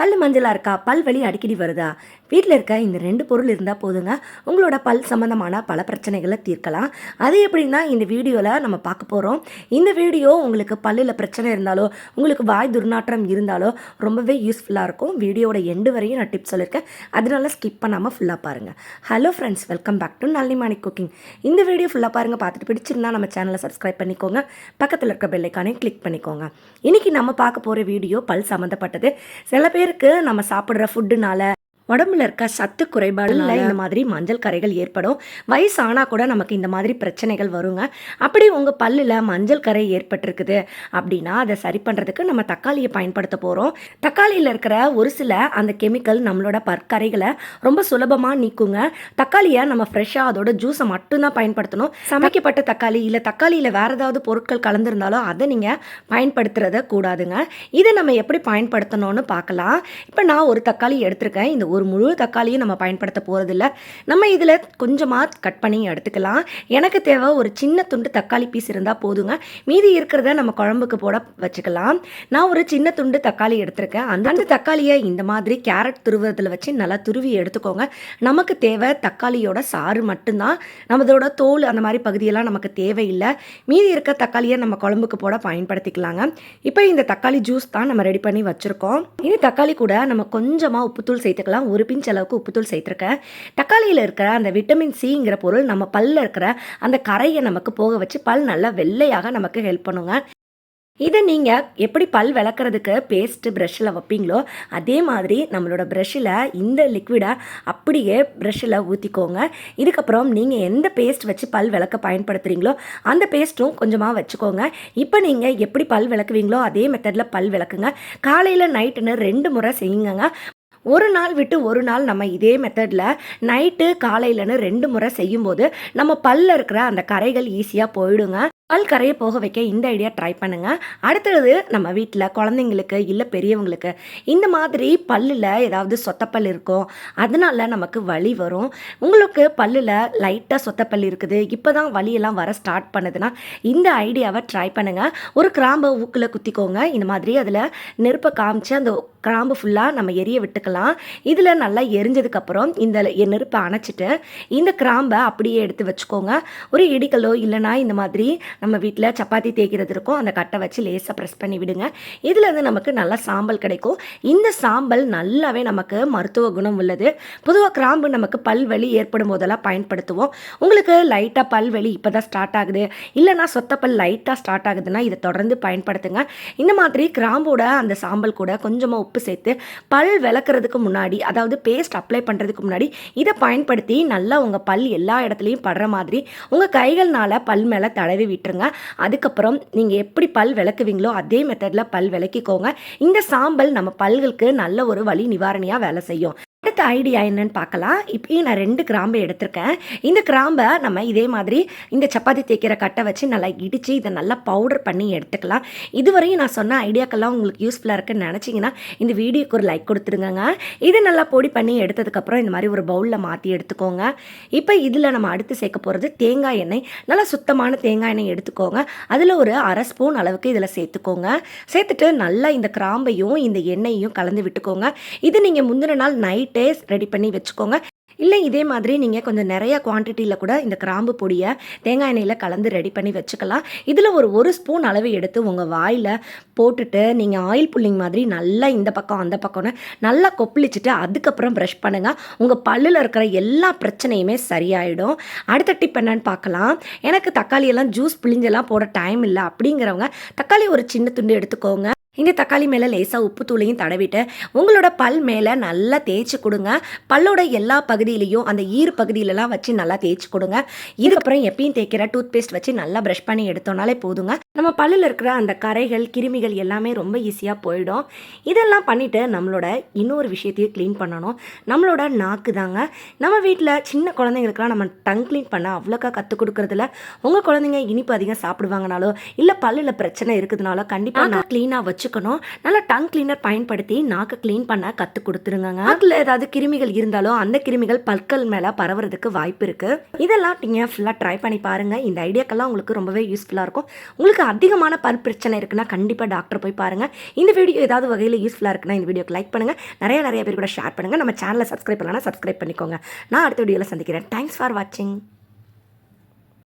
பல் மஞ்சளாக இருக்கா? பல் வலி அடிக்கடி வருதா? வீட்டில் இருக்க இந்த ரெண்டு பொருள் இருந்தால் போதுங்க. உங்களோட பல் சம்மந்தமான பல பிரச்சனைகளை தீர்க்கலாம். அது எப்படின்னா இந்த வீடியோவில் நம்ம பார்க்க போகிறோம் இந்த வீடியோ உங்களுக்கு பல்லில் பிரச்சனை இருந்தாலோ உங்களுக்கு வாய் துர்நாற்றம் இருந்தாலோ ரொம்பவே யூஸ்ஃபுல்லாக இருக்கும். வீடியோட எண்டு வரையும் நான் டிப்ஸ் சொல்லியிருக்கேன் அதனால ஸ்கிப் பண்ணாமல் ஃபுல்லாக பாருங்கள் hello friends welcome back to Nallimani cooking இந்த வீடியோ ஃபுல்லாக பாருங்கள் பார்த்துட்டு பிடிச்சிருந்தா நம்ம சேனலை சப்ஸ்கிரைப் பண்ணிக்கோங்க. பக்கத்தில் இருக்க பெல்லைக்கானே கிளிக் பண்ணிக்கோங்க. இன்றைக்கி நம்ம பார்க்க போகிற வீடியோ பல் சம்மந்தப்பட்டது சில பேர் பேருக்கு நம்ம சாப்பிட்ற ஃபுட்டுனால உடம்புல இருக்க சத்து குறைபாடுல இந்த மாதிரி மஞ்சள் கரைகள் ஏற்படும். வயசானா கூட நமக்கு இந்த மாதிரி பிரச்சனைகள் வருங்க. அப்படி உங்கள் பல்லில் மஞ்சள் கரை ஏற்பட்டிருக்குது அப்படின்னா அதை சரி பண்ணுறதுக்கு நம்ம தக்காளியை பயன்படுத்த போகிறோம் தக்காளியில் இருக்கிற ஒரு சில அந்த கெமிக்கல் நம்மளோட பற்கரைகளை ரொம்ப சுலபமாக நீக்குங்க. தக்காளியை நம்ம ஃப்ரெஷ்ஷாக அதோட ஜூஸை மட்டும்தான் பயன்படுத்தணும். சமைக்கப்பட்ட தக்காளி இல்லை தக்காளியில் வேறு ஏதாவது பொருட்கள் கலந்துருந்தாலும் அதை நீங்கள் பயன்படுத்துறத கூடாதுங்க. இதை நம்ம எப்படி பயன்படுத்தணும்னு பார்க்கலாம். இப்போ நான் ஒரு தக்காளி எடுத்திருக்கேன். இந்த ஒரு ஒரு முழு தக்காளியும் நம்ம பயன்படுத்த போகிறதில்ல நம்ம இதில் கொஞ்சமாக கட் பண்ணி எடுத்துக்கலாம். எனக்கு தேவை ஒரு சின்ன துண்டு தக்காளி பீஸ் இருந்தால் போதுங்க. மீதி இருக்கிறத நம்ம குழம்புக்கு போட வச்சுக்கலாம். நான் ஒரு சின்ன துண்டு தக்காளி எடுத்திருக்கேன். அந்த அந்த தக்காளியை இந்த மாதிரி கேரட் துருவத்தில் வச்சு நல்லா துருவி எடுத்துக்கோங்க. நமக்கு தேவை தக்காளியோட சாறு மட்டும்தான். நம்மளோட தோல் அந்த மாதிரி பகுதியெல்லாம் நமக்கு தேவையில்லை. மீதி இருக்க தக்காளியை நம்ம குழம்புக்கு போட பயன்படுத்திக்கலாங்க. இப்போ இந்த தக்காளி ஜூஸ் தான் நம்ம ரெடி பண்ணி வச்சுருக்கோம். இனி தக்காளி கூட நம்ம கொஞ்சமாக உப்புத்தூள் சேர்த்துக்கலாம். ஒரு பிஞ்ச் அளவுக்கு உப்புத்தூள் சேர்த்துருக்கேன் தக்காளியில் இருக்கிற அந்த விட்டமின் சிங்கிற பொருள் நம்ம பல்லில் இருக்கிற அந்த கரையை நமக்கு போக வச்சு பல் நல்லா வெள்ளையாக நமக்கு ஹெல்ப் பண்ணுங்க. இதை நீங்கள் எப்படி பல் விளக்குறதுக்கு பேஸ்ட்டு ப்ரஷ்ஷில் வைப்பீங்களோ அதே மாதிரி நம்மளோட ப்ரஷ்ஷில் இந்த லிக்விடை அப்படியே ப்ரஷ்ஷில் ஊற்றிக்கோங்க இதுக்கப்புறம் நீங்கள் எந்த பேஸ்ட் வச்சு பல் விளக்க பயன்படுத்துகிறீங்களோ அந்த பேஸ்ட்டும் கொஞ்சமாக வச்சுக்கோங்க. இப்போ நீங்கள் எப்படி பல் விளக்குவீங்களோ அதே மெத்தடில் பல் விளக்குங்க. காலையில் நைட்டுன்னு ரெண்டு முறை செய்யுங்க ஒரு நாள் விட்டு ஒரு நாள் நம்ம இதே மெத்தடில் நைட்டு காலையிலன்னு ரெண்டு முறை செய்யும்போது நம்ம பல்ல இருக்கிற அந்த கரைகள் ஈஸியாக போயிடுங்க. பல் கரையை போக வைக்க இந்த ஐடியா ட்ரை பண்ணுங்கள் அடுத்தது நம்ம வீட்டில் குழந்தைங்களுக்கு இல்லை பெரியவங்களுக்கு இந்த மாதிரி பல்லில் ஏதாவது சொத்தப்பல் இருக்கும் அதனால நமக்கு வலி வரும். உங்களுக்கு பல்லில் லைட்டாக சொத்தப்பல் இருக்குது. இப்போ தான் வலியெல்லாம் வர ஸ்டார்ட் பண்ணுதுன்னா இந்த ஐடியாவை ட்ரை பண்ணுங்கள் ஒரு கிராம்பை ஊக்கில் குத்திக்கோங்க. இந்த மாதிரி அதில் நெருப்பை காமிச்சு அந்த கிராம்பு ஃபுல்லாக நம்ம எரிய விட்டுக்கலாம். இதில் நல்லா எரிஞ்சதுக்கப்புறம் இந்த நெருப்பை அணைச்சிட்டு இந்த கிராம்பை அப்படியே எடுத்து வச்சுக்கோங்க. ஒரு இடிக்கலோ இல்லைனா இந்த மாதிரி நம்ம வீட்டில் சப்பாத்தி தேய்க்கிறது இருக்கும். அந்த கட்டை வச்சு லேசாக ப்ரெஸ் பண்ணி விடுங்க. இதில் இருந்து நமக்கு நல்ல சாம்பல் கிடைக்கும். இந்த சாம்பல் நல்லாவே நமக்கு மருத்துவ குணம் உள்ளது. பொதுவாக கிராம்பு நமக்கு பல்வலி ஏற்படும் போதெல்லாம் பயன்படுத்துவோம். உங்களுக்கு லைட்டாக பல்வலி இப்போ தான் ஸ்டார்ட் ஆகுது இல்லைனா சொத்தப்பல் லைட்டாக ஸ்டார்ட் ஆகுதுன்னா இதை தொடர்ந்து பயன்படுத்துங்க. இந்த மாதிரி கிராம்போட அந்த சாம்பல் கூட கொஞ்சமாக உப்பு சேர்த்து பல் விளக்குறதுக்கு முன்னாடி அதாவது பேஸ்ட் அப்ளை பண்ணுறதுக்கு முன்னாடி இதை பயன்படுத்தி நல்லா உங்கள் பல் எல்லா இடத்துலையும் படுற மாதிரி உங்கள் கைகள்னால பல் மேலே தடவி விட்டுருங்க அதுக்கப்புறம் நீங்கள் எப்படி பல் விளக்குவீங்களோ அதே மெத்தடில் பல் விளக்கிக்கோங்க. இந்த சாம்பல் நம்ம பல்களுக்கு நல்ல ஒரு வலி நிவாரணியாக வேலை செய்யும். அடுத்த ஐடியா என்னன்னு பார்க்கலாம். இப்போயும் நான் ரெண்டு கிராம்பு எடுத்திருக்கேன். இந்த கிராம்பை நம்ம இதே மாதிரி இந்த சப்பாத்தி தேய்க்கிற கட்டை வச்சு நல்லா இடித்து இதை நல்லா பவுடர் பண்ணி எடுத்துக்கலாம். இதுவரையும் நான் சொன்ன ஐடியாக்கெல்லாம் உங்களுக்கு யூஸ்ஃபுல்லாக இருக்குன்னு நினச்சிங்கன்னா இந்த வீடியோக்கு ஒரு லைக் கொடுத்துருங்க இதை நல்லா பொடி பண்ணி எடுத்ததுக்கப்புறம் இந்த மாதிரி ஒரு பவுலில் மாற்றி எடுத்துக்கோங்க. இப்போ இதில் நம்ம அடுத்து சேர்க்க போகிறது தேங்காய் எண்ணெய். நல்லா சுத்தமான தேங்காய் எண்ணெய் எடுத்துக்கோங்க. அதில் ஒரு அரை ஸ்பூன் அளவுக்கு இதில் சேர்த்துக்கோங்க. சேர்த்துட்டு நல்லா இந்த கிராம்பையும் இந்த எண்ணெயையும் கலந்து விட்டுக்கோங்க. இது நீங்கள் முந்தின நாள் நைட் டேஸ் ரெடி பண்ணி வச்சுக்கோங்க. இல்லை இதே மாதிரி நீங்கள் கொஞ்சம் நிறைய குவான்டிட்டியில் கூட இந்த கிராம்பு பொடியை தேங்காய் எண்ணெயில் கலந்து ரெடி பண்ணி வச்சுக்கலாம். இதில் ஒரு ஒரு ஸ்பூன் அளவு எடுத்து உங்கள் வாயில் போட்டுட்டு நீங்கள் ஆயில் புல்லிங் மாதிரி நல்லா இந்த பக்கம் அந்த பக்கம்னு நல்லா கொப்பளிச்சுட்டு அதுக்கப்புறம் ப்ரஷ் பண்ணுங்கள் உங்கள் பல்லில் இருக்கிற எல்லா பிரச்சனையுமே சரியாயிடும். அடுத்த டிப் என்னன்னு பார்க்கலாம். எனக்கு தக்காளியெல்லாம் ஜூஸ் புளிஞ்செல்லாம் போட டைம் இல்லை அப்படிங்கிறவங்க தக்காளி ஒரு சின்ன துண்டு எடுத்துக்கோங்க. இந்த தக்காளி மேலே லேசாக உப்பு தூளையும் தடவிட்டு உங்களோட பல் மேலே நல்லா தேய்ச்சி கொடுங்க. பல்லோட எல்லா பகுதியிலையும் அந்த ஈர் பகுதியிலலாம் வச்சு நல்லா தேய்ச்சி கொடுங்க. இதுக்கப்புறம் எப்பயும் தேய்க்கிற டூத் பேஸ்ட் வச்சு நல்லா ப்ரஷ் பண்ணி எடுத்தோம்னாலே போதுங்க. நம்ம பல்லில் இருக்கிற அந்த கரைகள் கிருமிகள் எல்லாமே ரொம்ப ஈஸியாக போயிடும். இதெல்லாம் பண்ணிவிட்டு நம்மளோட இன்னொரு விஷயத்தையும் க்ளீன் பண்ணணும். நம்மளோட நாக்கு தாங்க. நம்ம வீட்டில் சின்ன குழந்தைங்களுக்குலாம் நம்ம டங் க்ளீன் பண்ண அவ்வளோக்கா கற்றுக் கொடுக்குறதில்ல. உங்கள் குழந்தைங்க இனிப்பு அதிகம் சாப்பிடுவாங்கனாலோ இல்லை பல்லில் பிரச்சனை இருக்குதுனாலோ கண்டிப்பாக நான் க்ளீனாக வச்சு வச்சுக்கணும். நல்லா டங் கிளீனர் பயன்படுத்தி நாக்கை க்ளீன் பண்ண கற்றுக் கொடுத்துருங்க நாக்கில் ஏதாவது கிருமிகள் இருந்தாலும் அந்த கிருமிகள் பற்கள் மேலே பரவுறதுக்கு வாய்ப்பு இருக்குது இதெல்லாம் நீங்கள் ஃபுல்லாக ட்ரை பண்ணி பாருங்கள் இந்த ஐடியாக்கெல்லாம் உங்களுக்கு ரொம்பவே யூஸ்ஃபுல்லாக இருக்கும். உங்களுக்கு அதிகமான பல் பிரச்சனை இருக்குன்னா கண்டிப்பாக டாக்டர் போய் பாருங்கள் இந்த வீடியோ ஏதாவது வகையில் யூஸ்ஃபுல்லாக இருக்குன்னா இந்த வீடியோக்கு லைக் பண்ணுங்கள் நிறைய நிறைய பேர் கூட ஷேர் பண்ணுங்கள் நம்ம சேனலை சப்ஸ்கிரைப் பண்ணலாம் சப்ஸ்கிரைப் பண்ணிக்கோங்க. நான் அடுத்த வீடியோவில் சந்திக்கிறேன். தேங்க்ஸ் ஃபார் வாட்சிங்